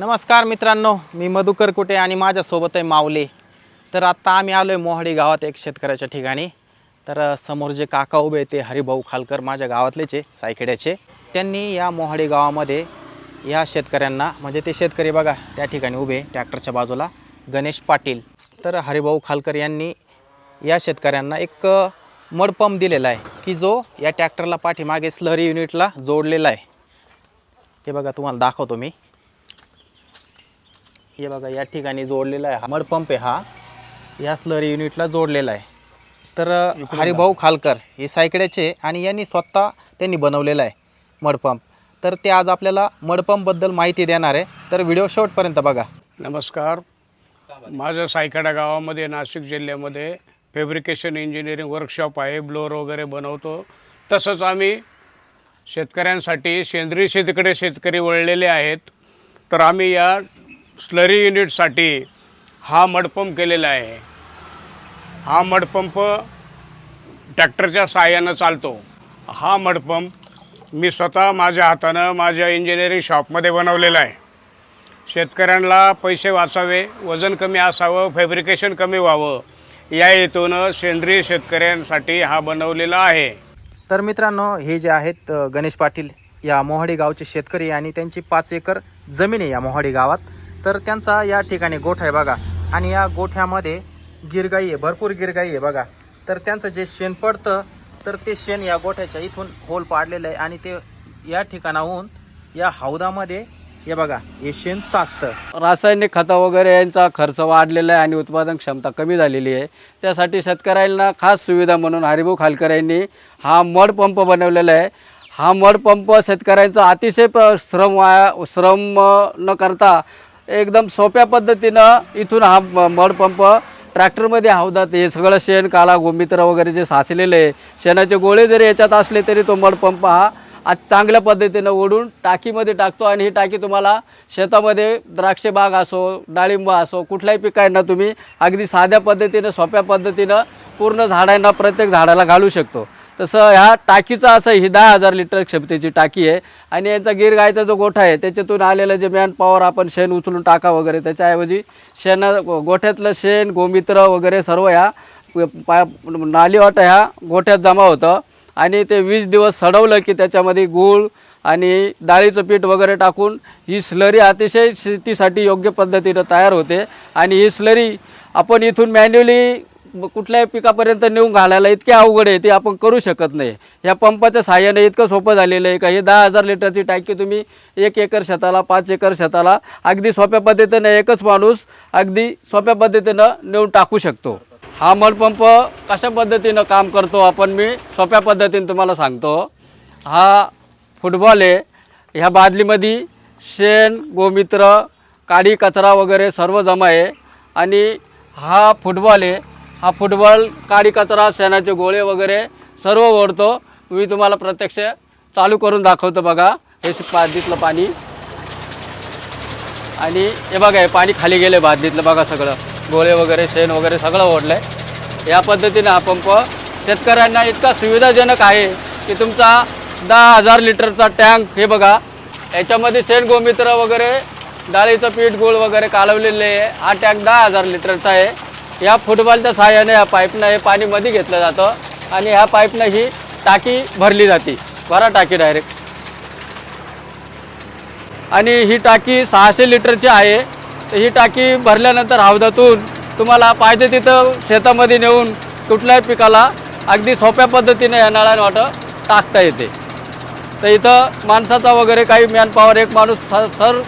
नमस्कार मित्रांनो मी मधुकर कुटे आणि माझ्यासोबत आहे माऊली. तर आत्ता आम्ही आलो आहे मोहाडी गावात एक शेतकऱ्याच्या ठिकाणी. तर समोर जे काका उभे ते हरिभाऊ खालकर माझ्या गावातलेच आहे सायखेड्याचे. त्यांनी या मोहाडी गावामध्ये या शेतकऱ्यांना म्हणजे ते शेतकरी बघा त्या ठिकाणी उभे ट्रॅक्टरच्या बाजूला गणेश पाटील. तर हरिभाऊ खालकर यांनी या शेतकऱ्यांना एक मडपंप दिलेला आहे की जो या ट्रॅक्टरला पाठीमागे स्लरी युनिटला जोडलेला आहे. हे बघा तुम्हाला दाखवतो मी. हे बघा या ठिकाणी जोडलेला आहे हा. मडपंप आहे हा. या स्लरी युनिटला जोडलेला आहे. तर हरिभाऊ खालकर हे सायकड्याचे आणि यांनी स्वतः त्यांनी बनवलेला आहे मडपंप तर ते आज आपल्याला मडपंपबद्दल माहिती देणार आहे. तर व्हिडिओ शेवटपर्यंत बघा. नमस्कार. माझं सायकडा गावामध्ये नाशिक जिल्ह्यामध्ये फॅब्रिकेशन इंजिनिअरिंग वर्कशॉप आहे. ब्लोअर वगैरे बनवतो. तसंच आम्ही शेतकऱ्यांसाठी सेंद्रिय शेतीकडे शेतकरी वळलेले आहेत. तर आम्ही या स्लरी युनिटसाठी हा मडपंप केलेला आहे. हा मडपंप ट्रॅक्टरच्या सहाय्यानं चालतो. हा मडपंप मी स्वतः माझ्या हातानं माझ्या इंजिनिअरिंग शॉपमध्ये बनवलेला आहे. शेतकऱ्यांना पैसे वाचावे वजन कमी असावं फॅब्रिकेशन कमी व्हावं या हेतूनं सेंद्रिय शेतकऱ्यांसाठी हा बनवलेला आहे. तर मित्रांनो हे जे आहेत गणेश पाटील या मोहाडी गावचे शेतकरी आणि त्यांची पाच एकर जमीन आहे या मोहाडी गावात. तर त्यांचा या ठिकाणी गोठा आहे बघा. आणि या गोठ्यामध्ये गिरगाई आहे भरपूर गिरगाई आहे बघा. तर त्यांचं जे शेण पडतं तर ते शेण या गोठ्याच्या इथून होल पाडलेलं आहे. आणि ते या ठिकाणाहून या हौदामध्ये हे बघा हे शेण साचतं. रासायनिक खतं वगैरे यांचा खर्च वाढलेला आहे आणि उत्पादन क्षमता कमी झालेली आहे. त्यासाठी शेतकऱ्यांना खास सुविधा म्हणून हरिभाऊ खालकर यांनी हा मड पंप बनवलेला आहे. हा मड पंप शेतकऱ्यांचा अतिशय प- श्रम वाया श्रम न करता एकदम सोप्या पद्धतीनं इथून हा म- ट्रॅक्टरमध्ये हवदात हे सगळं शेण काला गोमित्र वगैरे जे साचलेले आहे शेणाचे गोळे जरी याच्यात असले तरी तो मडपंप हा आज चांगल्या पद्धतीनं ओढून टाकीमध्ये टाकतो आणि ही टाकी तुम्हाला शेतामध्ये द्राक्षे बाग असो डाळिंब असो कुठल्याही पिकांना तुम्ही अगदी साध्या पद्धतीनं सोप्या पद्धतीनं पूर्ण झाडांना प्रत्येक झाडाला घालू शकतो. तसं ह्या टाकीचं असं ही दहा हजार लिटर क्षमतेची टाकी आहे. आणि यांचा गिर गायचा जो गोठा आहे त्याच्यातून आलेलं जे मॅन पॉवर आपण शेण उचलून टाका वगैरे त्याच्याऐवजी शेण गोठ्यातलं शेण गोमित्र वगैरे सर्व ह्या पा नालीवाटा ह्या गोठ्यात जमा होतं. आणि ते वीस दिवस सडवलं की त्याच्यामध्ये गूळ आणि डाळीचं पीठ वगैरे टाकून ही स्लरी अतिशय शेतीसाठी योग्य पद्धतीनं तयार होते. आणि ही स्लरी आपण इथून मॅन्युअली कुठल्याही पिकापर्यंत नेऊन घालायला इतके अवघड आहे ते आपण करू शकत नाही. या पंपाच्या साह्याने इतकं सोपं झालेलं आहे का? हे दहा हजार लिटरची टाकी तुम्ही एक एकर शेताला पाच एकर शेताला अगदी सोप्या पद्धतीनं एकच माणूस अगदी सोप्या पद्धतीनं नेऊन टाकू शकतो. हा मलपंप कशा पद्धतीनं काम करतो आपण मी सोप्या पद्धतीने तुम्हाला सांगतो. हा फुटबॉल आहे. ह्या बादलीमध्ये शेण गोमित्र काडी कचरा वगैरे सर्व जमा आहे. आणि हा फुटबॉल आहे. हा फुटबॉल काडी कचरा शेणाचे गोळे वगैरे सर्व ओढतो. मी तुम्हाला प्रत्यक्ष चालू करून दाखवतो बघा. हे बादलीतलं पाणी. आणि हे बघा हे पाणी खाली गेले बादलीतलं. बघा सगळं. गोळे वगैरे शेण वगैरे सगळं ओढलं आहे या पद्धतीने हा पंप शेतकऱ्यांना इतका सुविधाजनक आहे की तुमचा दहा हजार लिटरचा टँक हे बघा. याच्यामध्ये शेण गोमित्र वगैरे डाळीचं पीठ गोळ वगैरे कालवलेले आहे. हा टँक दहा हजार लिटरचा आहे. या फुटबॉलच्या सहाय्याने या पाईपनं हे पाणी मध्ये घेतलं जातं आणि ह्या पाईपनं ही टाकी भरली जाते. भरा टाकी डायरेक्ट आणि ही टाकी सहाशे लिटरची आहे. तर ही टाकी भरल्यानंतर हौदातून तुम्हाला पाहिजे तिथं शेतामध्ये नेऊन कुठल्याही पिकाला अगदी सोप्या पद्धतीने या नळाने वाटं टाकता येते. तर इथं माणसाचा वगैरे काही मॅनपॉवर एक माणूस सर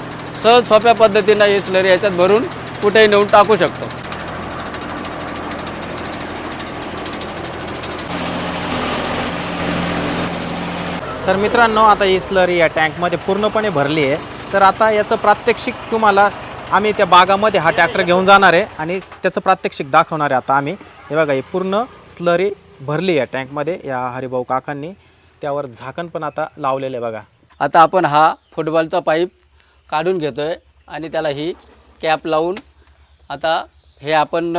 सहज सोप्या पद्धतीनं ही स्लरी याच्यात भरून कुठेही नेऊन टाकू शकतो. तर मित्रांनो आता ही स्लरी या टँकमध्ये पूर्णपणे भरली आहे. तर आता याचं प्रात्यक्षिक तुम्हाला आम्ही त्या बागामध्ये हा ट्रॅक्टर घेऊन जाणार आहे आणि त्याचं प्रात्यक्षिक दाखवणार आहे आता आम्ही. हे बघा ही पूर्ण स्लरी भरली आहे टँकमध्ये या हरिभाऊ काकांनी. त्यावर झाकण पण आता लावलेलं आहे बघा. आता आपण हा फुटबॉलचा पाईप काढून घेतो आहे आणि त्याला ही कॅप लावून आता हे आपण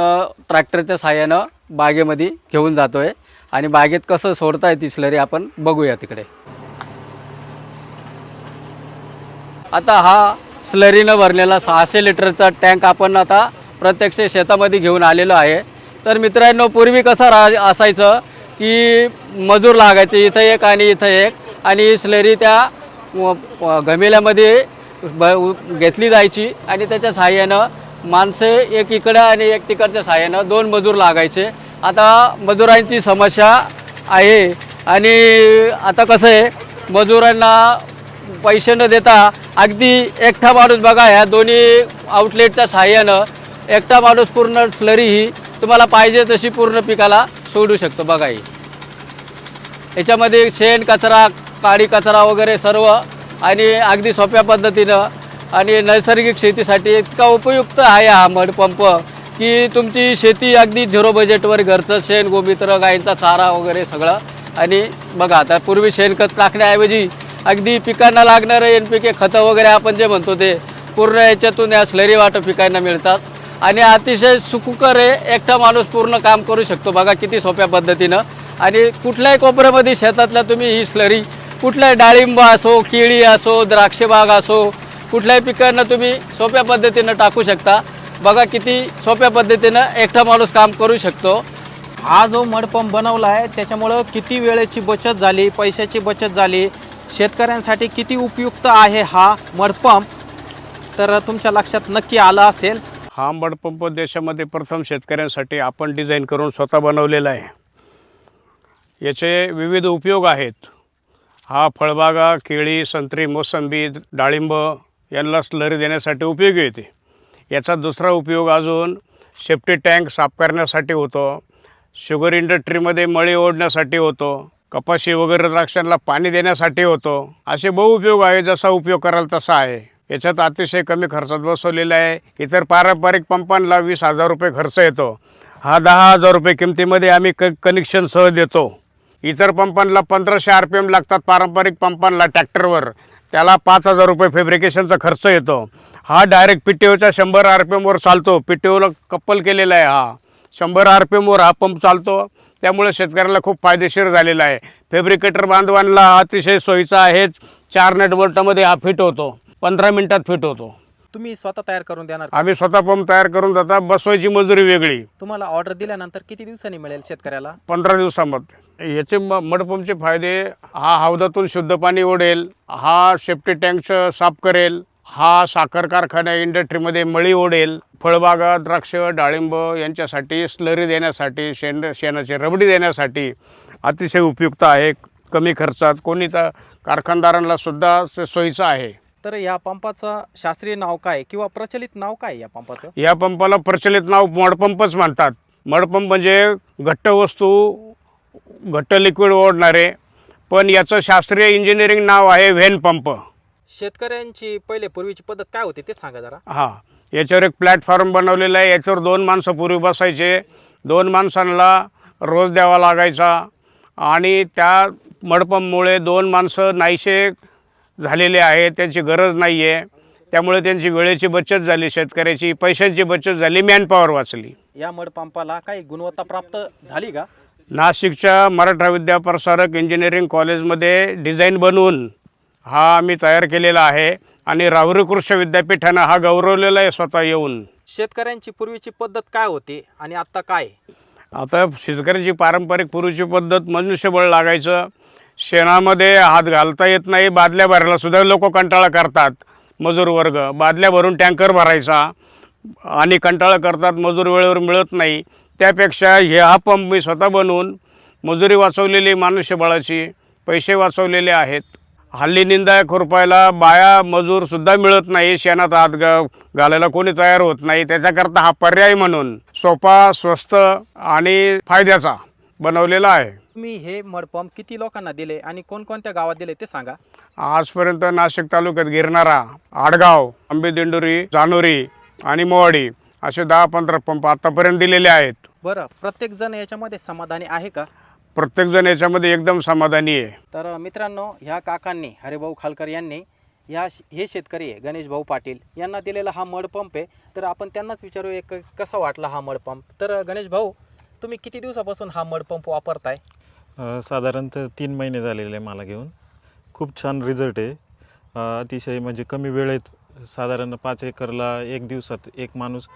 ट्रॅक्टरच्या साह्यानं बागेमध्ये घेऊन जातो आहे आणि बागेत कसं सोडताय ती स्लरी आपण बघूया तिकडे. आता हा स्लरीनं भरलेला सहाशे लिटरचा टँक आपण आता प्रत्यक्ष शेतामध्ये घेऊन आलेलो आहे. तर मित्रांनो पूर्वी कसं रा असायचं की मजूर लागायचे इथं एक आणि इथं एक आणि स्लरी त्या गमेल्यामध्ये घमेल्यामध्ये ब घेतली जायची आणि त्याच्या सहाय्यानं माणसे एक इकडं आणि एक तिकडच्या सहाय्यानं दोन मजूर लागायचे. आता मजुरांची समस्या आहे आणि आता कसं आहे मजुरांना पैसे न देता अगदी एकटा माणूस बघा ह्या दोन्ही आउटलेटच्या सहाय्यानं एकटा माणूस पूर्ण स्लरी ही तुम्हाला पाहिजे तशी पूर्ण पिकाला सोडू शकतो बघा ही. याच्यामध्ये शेण कचरा काळी कचरा वगैरे सर्व आणि अगदी सोप्या पद्धतीनं आणि नैसर्गिक शेतीसाठी इतका उपयुक्त आहे हा मडपंप की तुमची शेती अगदी झिरो बजेटवर घरचं शेण गोमित्र गायींचा चारा वगैरे सगळं. आणि बघा आता पूर्वी शेणखत टाकण्याऐवजी अगदी पिकांना लागणारं एन पी के खतं वगैरे आपण जे म्हणतो ते पूर्ण याच्यातून या स्लरी वाटं पिकांना मिळतात. आणि अतिशय सुखकर आहे एकटा माणूस पूर्ण काम करू शकतो. बघा किती सोप्या पद्धतीनं. आणि कुठल्याही कोपऱ्यामध्ये शेतातल्या तुम्ही ही स्लरी कुठल्याही डाळिंब असो केळी असो द्राक्षबाग असो कुठल्याही पिकांना तुम्ही सोप्या पद्धतीनं टाकू शकता. बघा किती सोप्या पद्धतीनं एकटा माणूस काम करू शकतो. हा जो मडपंप बनवला आहे त्याच्यामुळं किती वेळेची बचत झाली पैशाची बचत झाली शेतकऱ्यांसाठी किती उपयुक्त आहे हा मडपंप? तर तुमच्या लक्षात नक्की आलं असेल. हा मडपंप देशामध्ये प्रथम शेतकऱ्यांसाठी आपण डिझाईन करून स्वतः बनवलेला आहे. याचे विविध उपयोग आहेत. हा फळबागा केळी संत्री मोसंबी डाळिंब यांना स्लरी देण्यासाठी उपयोगी येते. याचा दुसरा उपयोग अजून सेफ्टी टँक साफ करण्यासाठी होतो. शुगर इंडस्ट्रीमध्ये मळी ओढण्यासाठी होतो. कपाशी वगैरे द्राक्षांना पाणी देण्यासाठी होतो. असे बहुउपयोग आहे जसा उपयोग कराल तसा आहे. याच्यात अतिशय कमी खर्चात बसवलेला आहे. इतर पारंपरिक पंपांना वीस हजार रुपये खर्च येतो. हा दहा हजार रुपये किमतीमध्ये आम्ही क कनेक्शन सह देतो. इतर पंपांना पंधराशे आर पी एम लागतात पारंपरिक पंपांना ट्रॅक्टरवर. त्याला पाच हजार रुपये फॅब्रिकेशनचा खर्च येतो. हा डायरेक्ट पी टी ओच्या शंभर आर पी एमवर चालतो. पी टी ओला कप्पल केलेला आहे हा. शंभर आर पी एमवर हा पंप चालतो. त्यामुळे शेतकऱ्याला खूप फायदेशीर झालेला आहे. फॅब्रिकेटर बांधवांना अतिशय सोयीचा आहेच. चार नेटवर्कमध्ये हा फिट होतो. पंधरा मिनटात फिट होतो. तुम्ही स्वतः तयार करून देणार का? आम्ही स्वतः पंप तयार करून जाता बसवायची मजुरी वेगळी. तुम्हाला ऑर्डर दिल्यानंतर किती दिवसांनी मिळेल शेतकऱ्याला? पंधरा दिवसामध्ये. याचे म मडपंपचे फायदे हा हौदातून शुद्ध पाणी ओढेल हा सेफ्टी टँक साफ करेल हा साखर कारखाना इंडस्ट्रीमध्ये मळी ओढेल फळबागा द्राक्ष डाळिंब यांच्यासाठी स्लरी देण्यासाठी शेण शेणाची रबडी देण्यासाठी अतिशय उपयुक्त आहे. कमी खर्चात कोणी तर कारखानदारांना सुद्धा सोयीचं आहे. तर या पंपाचं शास्त्रीय नाव काय किंवा प्रचलित नाव काय या पंपाचं? या पंपाला प्रचलित नाव मडपंपच म्हणतात. मडपंप म्हणजे घट्ट वस्तू घट्ट लिक्विड ओढणारे. पण याचं शास्त्रीय इंजिनिअरिंग नाव आहे व्हेन पंप. शेतकऱ्यांची पहिले पूर्वीची पद्धत काय होती ते सांगा जरा. हां याच्यावर एक प्लॅटफॉर्म बनवलेला आहे. याच्यावर दोन माणसं पूर्वी बसायचे. दोन माणसांना रोज द्यावा लागायचा. आणि त्या मडपंपमुळे दोन माणसं नाहीसे झालेले आहे त्यांची गरज नाही आहे त्यामुळे त्यांची वेळेची बचत झाली शेतकऱ्याची पैशांची बचत झाली मॅनपॉवर वाचली. या मडपंपाला काही गुणवत्ता प्राप्त झाली का? नाशिकच्या मराठा विद्याप्रसारक इंजिनिअरिंग कॉलेजमध्ये डिझाईन बनवून हा आम्ही तयार केलेला आहे आणि राहुरी कृषी विद्यापीठानं हा गौरवलेला आहे स्वतः येऊन. शेतकऱ्यांची पूर्वीची पद्धत काय होती आणि आता काय? आता शेतकऱ्याची पारंपरिक पूर्वीची पद्धत मनुष्यबळ लागायचं शेणामध्ये हात घालता येत नाही बादल्या भरायला सुद्धा लोक कंटाळा करतात. मजूर वर्ग बादल्या भरून टँकर भरायचा आणि कंटाळा करतात मजूर वेळेवर मिळत नाही. त्यापेक्षा हे हा पंप मी स्वतः बनवून मजुरी वाचवलेली मनुष्यबळाची पैसे वाचवलेले आहेत. हल्ली निंदा खुरपायला बाया मजूरसुद्धा मिळत नाही शेणात हात ग घालायला कोणी तयार होत नाही. त्याच्याकरता हा पर्याय म्हणून सोपा स्वस्त आणि फायद्याचा बनवलेला आहे. तुम्ही हे मडपंप किती लोकांना दिले आणि कोणकोणत्या गावात दिले ते सांगा. आजपर्यंत नाशिक तालुक्यात गिरणारा आडगाव आंबेदिंडोरी जानोरी आणि मोवाडी असे दहा पंधरा पंप आतापर्यंत दिलेले आहेत. बरं प्रत्येक जण याच्यामध्ये समाधानी आहे का? प्रत्येकजण याच्यामध्ये एकदम समाधानी आहे. तर मित्रांनो ह्या काकांनी हरिभाऊ खालकर यांनी ह्या हे शेतकरी आहे गणेश भाऊ पाटील यांना दिलेला हा मडपंप आहे. तर आपण त्यांनाच विचारू एक कसा वाटला हा मडपंप तर गणेश भाऊ तुम्ही किती दिवसापासून हा मडपंप वापरताय? साधारणतः तीन महिने झालेले आहे मला घेऊन. खूप छान रिझल्ट आहे. अतिशय म्हणजे कमी वेळेत साधारण पाच एकरला एक दिवसात एक माणूस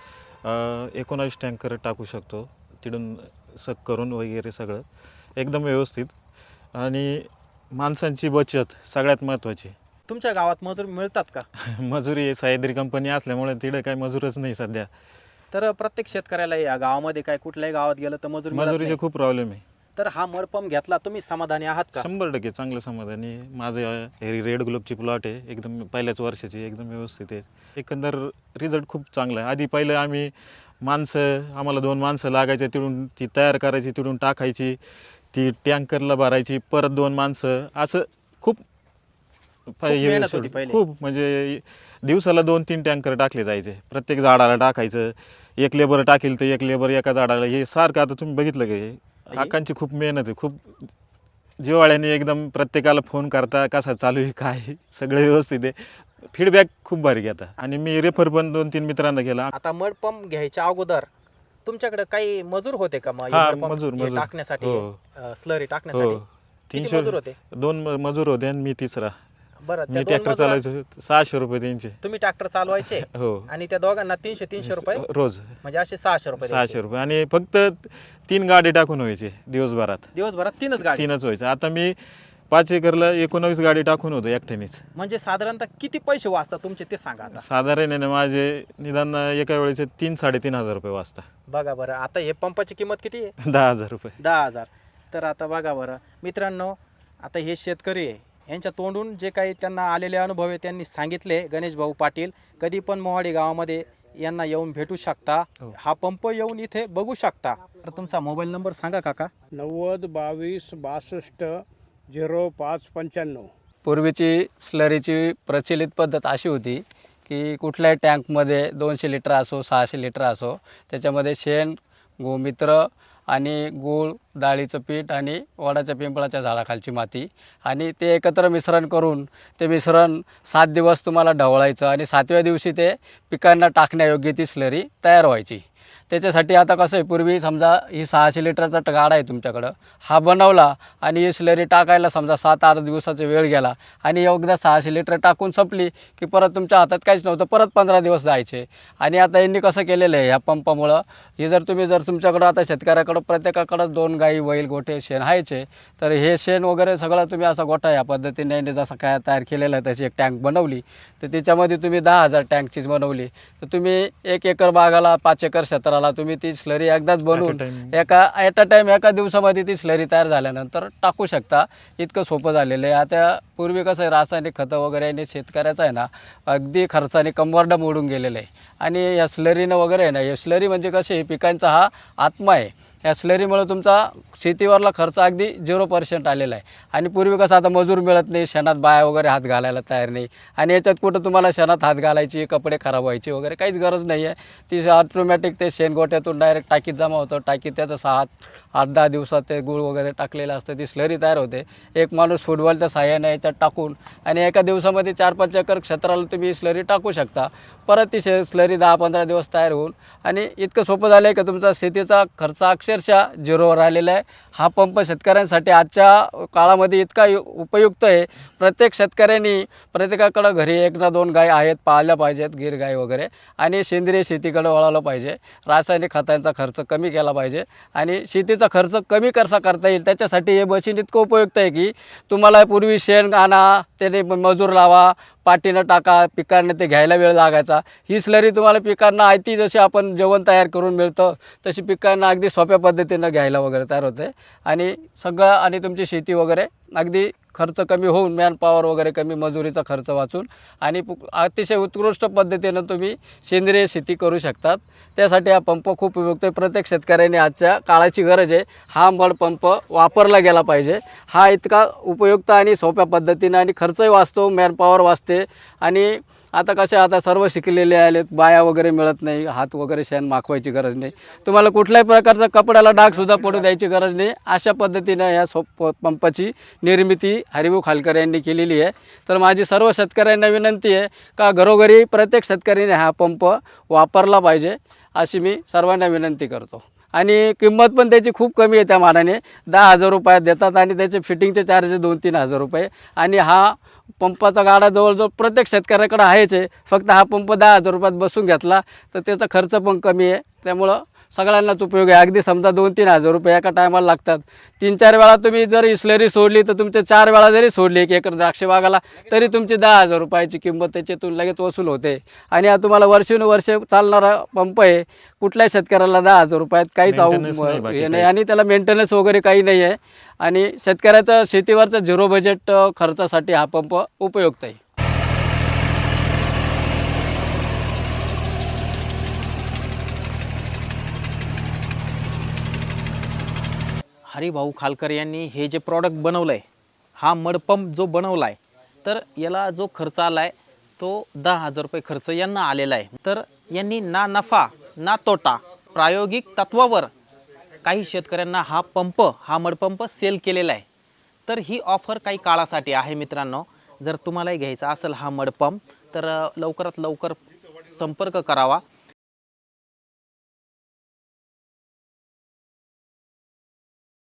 एकोणावीस टँकर टाकू शकतो तिथून सक करून वगैरे सगळं. एकदम व्यवस्थित. आणि माणसांची बचत सगळ्यात महत्त्वाची. तुमच्या गावात मजूर मिळतात का? मजुरी सह्याद्री कंपनी असल्यामुळे तिथं काही मजूरच नाही सध्या. तर प्रत्येक शेतकऱ्याला या गावामध्ये काय कुठल्याही गावात गेलं तर मजूर मजुरीचे. खूप प्रॉब्लेम आहे. तर हा मडपंप घेतला तुम्ही समाधानी आहात का? शंभर टक्के चांगलं समाधानी माझं हे रेड ग्लोबची प्लॉट आहे एकदम पहिल्याच वर्षाची एकदम व्यवस्थित आहे. एकंदर रिझल्ट खूप चांगला आहे. आधी पहिलं आम्ही माणसं आम्हाला दोन माणसं लागायचे तिथून ती तयार करायची तिथून टाकायची ती टँकरला भरायची परत दोन माणसं. असं खूप हे मेहनत होती पहिले. खूप म्हणजे दिवसाला दोन तीन टँकर टाकले जायचे. प्रत्येक झाडाला टाकायचं. एक लेबर टाकेल तर एक लेबर एका झाडाला. हे सारखं आता तुम्ही बघितलं का काकांची खूप मेहनत आहे खूप जिवाळ्याने एकदम प्रत्येकाला फोन करता कसा चालू आहे काय आहे, सगळं व्यवस्थित आहे. फीडबॅक खूप भारी घेता. आणि मी रेफर पण दोन तीन मित्रांना केला. आता मडपंप घ्यायच्या अगोदर तुमच्याकडे काही मजूर होते का मग? हा, हे मजूर- हे मजूर. टाकण्यासाठी हो. स्लरी हो टाकण्यासाठी. किती तीनशे मजूर होते? दोन म- मजूर होते आणि मी तिसरा. बरं मी त्या दोन ट्रॅक्टर मजुरा- चालवायचो सहाशे रुपये त्यांचे तुम्ही ट्रॅक्टर चालवायचे हो. आणि त्या दोघांना तीनशे तीनशे रुपये? रोज. म्हणजे असे सहाशे रुपये सहाशे द्यायचे. रुपये. आणि फक्त तीन गाडी टाकून व्हायचे दिवसभरात. दिवसभरात तीनच गाडी? तीनच व्हायचं. आता मी पाच एकरला एकोणावीस गाडी टाकून होतो एकट्यानेच. म्हणजे साधारणतः किती पैसे वाचतात तुमचे ते सांगा आता. साधारण आहे ना माझे निदान एका वेळेचे तीन साडेतीन हजार रुपये वाजता बघा बरं आता हे पंपाची किंमत किती आहे? दहा हजार रुपये. दहा हजार. तर आता बघा बरं मित्रांनो आता हे शेतकरी आहे. यांच्या तोंडून जे काही त्यांना आलेले अनुभव आहे त्यांनी सांगितले. गणेश भाऊ पाटील कधी पण मोहाडी गावामध्ये यांना येऊन भेटू शकता. हो. हा पंप येऊन इथे बघू शकता. तर तुमचा मोबाईल नंबर सांगा काका. नव्वद बावीस बासष्ट झिरो पाच पंच्याण्णव. पूर्वीची स्लरीची प्रचलित पद्धत अशी होती की कुठल्याही टँकमध्ये दोनशे लिटर असो सहाशे लिटर असो त्याच्यामध्ये शेण गोमित्र आणि गूळ डाळीचं पीठ आणि वडाच्या पिंपळाच्या झाडाखालची माती. आणि ते एकत्र मिश्रण करून ते मिश्रण सात दिवस तुम्हाला ढवळायचं आणि सातव्या दिवशी ते पिकांना टाकण्यायोग्य ती स्लरी तयार व्हायची. त्याच्यासाठी आता कसं आहे पूर्वी समजा ही सहाशे लिटरचा गाडा आहे तुमच्याकडं. हा बनवला आणि ही स्लरी टाकायला समजा सात आठ दिवसाचा वेळ गेला आणि एकदा सहाशे लिटर टाकून संपली की परत तुमच्या हातात काहीच नव्हतं परत पंधरा दिवस जायचे. आणि आता यांनी कसं केलेलं आहे ह्या पंपामुळं हे जर तुम्ही जर तुमच्याकडं आता शेतकऱ्याकडं प्रत्येकाकडं दोन गाई बैल गोठे शेण हायचे तर हे शेण वगैरे सगळं तुम्ही असा गोठा या पद्धतीने जसं काय तयार केलेलं आहे त्याची एक टँक बनवली. तर त्याच्यामध्ये तुम्ही दहा हजार टँकचीच बनवली. तर तुम्ही एक एकर बागाला पाच एकर क्षेत्राला तुम्ही ती स्लरी एकदाच बनवून. एका ॲट अ टाईम एका दिवसामध्ये ती स्लरी तयार झाल्यानंतर टाकू शकता. इतकं सोपं झालेलं आहे. आता पूर्वी कसं आहे रासायनिक खतं वगैरे आणि शेतकऱ्याचं आहे ना अगदी खर्चाने कंबरडं मोडून गेलेलं आहे. आणि या स्लरीनं वगैरे आहे ना या स्लरी म्हणजे कसे पिकांचा हा आत्मा आहे. या स्लरीमुळे तुमचा शेतीवरला खर्च अगदी झिरो पर्सेंट आलेला आहे. आणि पूर्वी कसं आता मजूर मिळत नाही शेणात बाया वगैरे हात घालायला तयार नाही. आणि याच्यात कुठं तुम्हाला शेणात हात घालायची कपडे खराब व्हायचे वगैरे काहीच गरज नाही आहे ती ऑटोमॅटिक ते शेणगोट्यातून डायरेक्ट टाकीत जमा होतं. टाकीत त्याचं सहा आठ दहा दिवसात ते गुळ वगैरे टाकलेलं असतं. ती स्लरी तयार होते. एक माणूस फुटबॉलच्या साह्याने याच्यात टाकून आणि एका दिवसामध्ये चार पाच एकर क्षेत्राला तुम्ही स्लरी टाकू शकता. परत ती शे स्लरी दहा पंधरा दिवस तयार होऊन आणि इतकं सोपं झालं आहे की तुमचा शेतीचा खर्च अक्षरशः झिरोवर आलेला आहे. हा पंप शेतकऱ्यांसाठी आजच्या काळामध्ये इतका यु- उपयुक्त आहे. प्रत्येक शेतकऱ्यांनी प्रत्येकाकडं घरी एक ना दोन गाय आहेत पाळल्या पाहिजेत गिर गाय वगैरे. आणि सेंद्रिय शेतीकडे वळालं पाहिजे. रासायनिक खतांचा खर्च कमी केला पाहिजे. आणि शेतीचा खर्च कमी कसा करता येईल त्याच्यासाठी हे मशीन इतकं उपयुक्त आहे की तुम्हाला पूर्वी शेण आणा त्याने मजूर लावा पाठीनं टाका पिकांना ते घ्यायला वेळ लागायचा. ही स्लरी तुम्हाला पिकांना आयती जशी आपण जेवण तयार करून मिळतं तशी पिकांना अगदी सोप्या पद्धतीनं घ्यायला वगैरे तयार होते. आणि सगळं आणि तुमची शेती वगैरे अगदी खर्च कमी होऊन मॅनपॉवर वगैरे कमी मजुरीचा खर्च वाचून आणि अतिशय उत्कृष्ट पद्धतीनं तुम्ही सेंद्रिय शेती करू शकतात. त्यासाठी हा पंप खूप उपयुक्त आहे. प्रत्येक शेतकऱ्याने आजच्या काळाची गरज आहे हा मड पंप वापरला गेला पाहिजे. हा इतका उपयुक्त आणि सोप्या पद्धतीनं आणि खर्चही वाचतो मॅनपॉवर वाचते आणि आता कसे आता सर्व शिकलेले आलेत बाया वगैरे मिळत नाही हात वगैरे शेण माखवायची गरज नाही. तुम्हाला कुठल्याही प्रकारचा कपड्याला डागसुद्धा पडू द्यायची गरज नाही. अशा पद्धतीनं या सोप पंपाची निर्मिती हरिभाऊ खालकर यांनी केलेली आहे. तर माझी सर्व शेतकऱ्यांना विनंती आहे का घरोघरी प्रत्येक शेतकऱ्याने हा पंप वापरला पाहिजे अशी मी सर्वांना विनंती करतो. आणि किंमत पण त्याची खूप कमी आहे त्या मानाने दहा हजार रुपयात देतात आणि त्याचे फिटिंगचे चार्जेस दोन तीन हजार रुपये. आणि हा पंपाचा गाडा जवळजवळ प्रत्येक शेतकऱ्याकडं आहेच आहे. फक्त हा पंप दहा हजार रुपयात बसून घेतला तर त्याचा खर्च पण कमी आहे. त्यामुळं सगळ्यांनाच उपयोग आहे. अगदी समजा दोन तीन हजार रुपये एका टायमाला लागतात. तीन चार वेळा तुम्ही जर इस्लरी सोडली तर तुमचे चार वेळा जरी सोडली एक एकर द्राक्ष बागाला तरी तुमची दहा हजार रुपयाची किंमत त्याच्यातून लगेच वसूल होते. आणि हा तुम्हाला वर्षानुवर्ष चालणारा पंप आहे. कुठल्याही शेतकऱ्याला दहा हजार रुपयात काहीच हे नाही. आणि त्याला मेंटेनन्स वगैरे काही नाही आहे आणि शेतकऱ्याचं शेतीवरचं झिरो बजेट खर्चासाठी हा पंप उपयुक्त आहे. हरिभाऊ खालकर यांनी हे जे प्रॉडक्ट बनवलं आहे हा मडपंप जो बनवला आहे तर याला जो खर्च आला आहे तो दहा हजार रुपये खर्च यांना आलेला आहे. तर यांनी ना नफा ना तोटा प्रायोगिक तत्वावर काही शेतकऱ्यांना हा पंप हा मडपंप सेल केलेला आहे. तर ही ऑफर काही काळासाठी आहे मित्रांनो. जर तुम्हालाही घ्यायचा असेल हा मडपंप तर लवकरात लवकर संपर्क करावा.